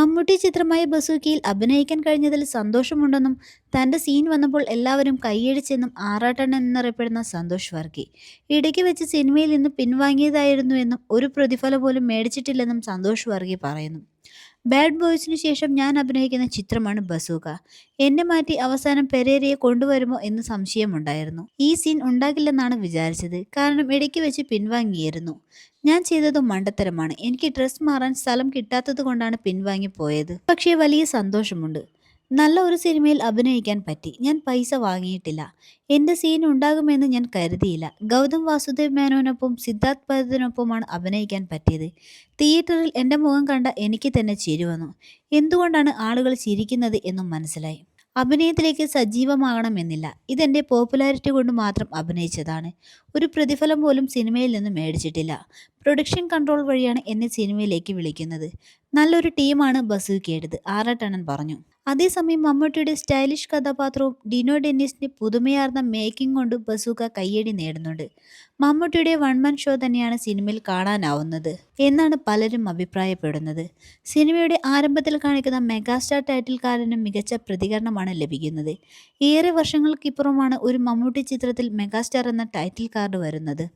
മമ്മൂട്ടി ചിത്രമായ ബസൂക്കിയിൽ അഭിനയിക്കാൻ കഴിഞ്ഞതിൽ സന്തോഷമുണ്ടെന്നും തന്റെ സീൻ വന്നപ്പോൾ എല്ലാവരും കൈയടിച്ചെന്നും ആറാട്ടണ്ണൻ എന്നറിയപ്പെടുന്ന സന്തോഷ് വർഗി. ഇടയ്ക്ക് വെച്ച് സിനിമയിൽ നിന്ന് പിൻവാങ്ങിയതായിരുന്നുവെന്നും ഒരു പ്രതിഫലം പോലും മേടിച്ചിട്ടില്ലെന്നും സന്തോഷ് വർഗി പറയുന്നു. ബാഡ് ബോയ്സിന് ശേഷം ഞാൻ അഭിനയിക്കുന്ന ചിത്രമാണ് ബസൂക. എന്നെ മാറ്റി അവസാനം പെരേരയെ കൊണ്ടുവരുമോ എന്ന് സംശയമുണ്ടായിരുന്നു. ഈ സീൻ ഉണ്ടാകില്ലെന്നാണ് വിചാരിച്ചത്. കാരണം ഇടയ്ക്ക് വെച്ച് പിൻവാങ്ങിയിരുന്നു. ഞാൻ ചെയ്തത് മണ്ടത്തരമാണ്. എനിക്ക് ഡ്രസ് മാറാൻ സ്ഥലം കിട്ടാത്തത് കൊണ്ടാണ് പിൻവാങ്ങി പോയത് പക്ഷേ വലിയ സന്തോഷമുണ്ട്. നല്ല ഒരു സിനിമയിൽ അഭിനയിക്കാൻ പറ്റി. ഞാൻ പൈസ വാങ്ങിയിട്ടില്ല. എന്റെ സീൻ ഉണ്ടാകുമെന്ന് ഞാൻ കരുതിയില്ല. ഗൗതം വാസുദേവ് മേനോനൊപ്പം സിദ്ധാർത്ഥ് ഭരതിനൊപ്പമാണ് അഭിനയിക്കാൻ പറ്റിയത്. തിയേറ്ററിൽ എന്റെ മുഖം കണ്ട എനിക്ക് തന്നെ ചിരി വന്നു. എന്തുകൊണ്ടാണ് ആളുകൾ ചിരിക്കുന്നത് എന്നും മനസ്സിലായി. അഭിനയത്തിലേക്ക് സജീവമാകണമെന്നില്ല. ഇതെന്റെ പോപ്പുലാരിറ്റി കൊണ്ട് മാത്രം അഭിനയിച്ചതാണ്. ഒരു പ്രതിഫലം പോലും സിനിമയിൽ നിന്ന് മേടിച്ചിട്ടില്ല. പ്രൊഡക്ഷൻ കൺട്രോൾ വഴിയാണ് എന്നെ സിനിമയിലേക്ക് വിളിക്കുന്നത്. നല്ലൊരു ടീമാണ് ബസൂക്കേടത് ആറാട്ടണ്ണൻ പറഞ്ഞു. അതേസമയം മമ്മൂട്ടിയുടെ സ്റ്റൈലിഷ് കഥാപാത്രവും ഡിനോ ഡെന്നിസിന്റെ പുതുമയാർന്ന മേക്കിംഗ് കൊണ്ട് ബസൂക്ക കയ്യടി നേടുന്നുണ്ട്. മമ്മൂട്ടിയുടെ വൺമാൻ ഷോ തന്നെയാണ് സിനിമയിൽ കാണാനാവുന്നത് എന്നാണ് പലരും അഭിപ്രായപ്പെടുന്നത്. സിനിമയുടെ ആരംഭത്തിൽ കാണിക്കുന്ന മെഗാസ്റ്റാർ ടൈറ്റിൽക്കാരന് മികച്ച പ്രതികരണമാണ് ലഭിക്കുന്നത്. ഏറെ വർഷങ്ങൾക്കിപ്പുറമാണ് ഒരു മമ്മൂട്ടി ചിത്രത്തിൽ മെഗാസ്റ്റാർ എന്ന ടൈറ്റിൽ കാർഡ് വരുന്നത്.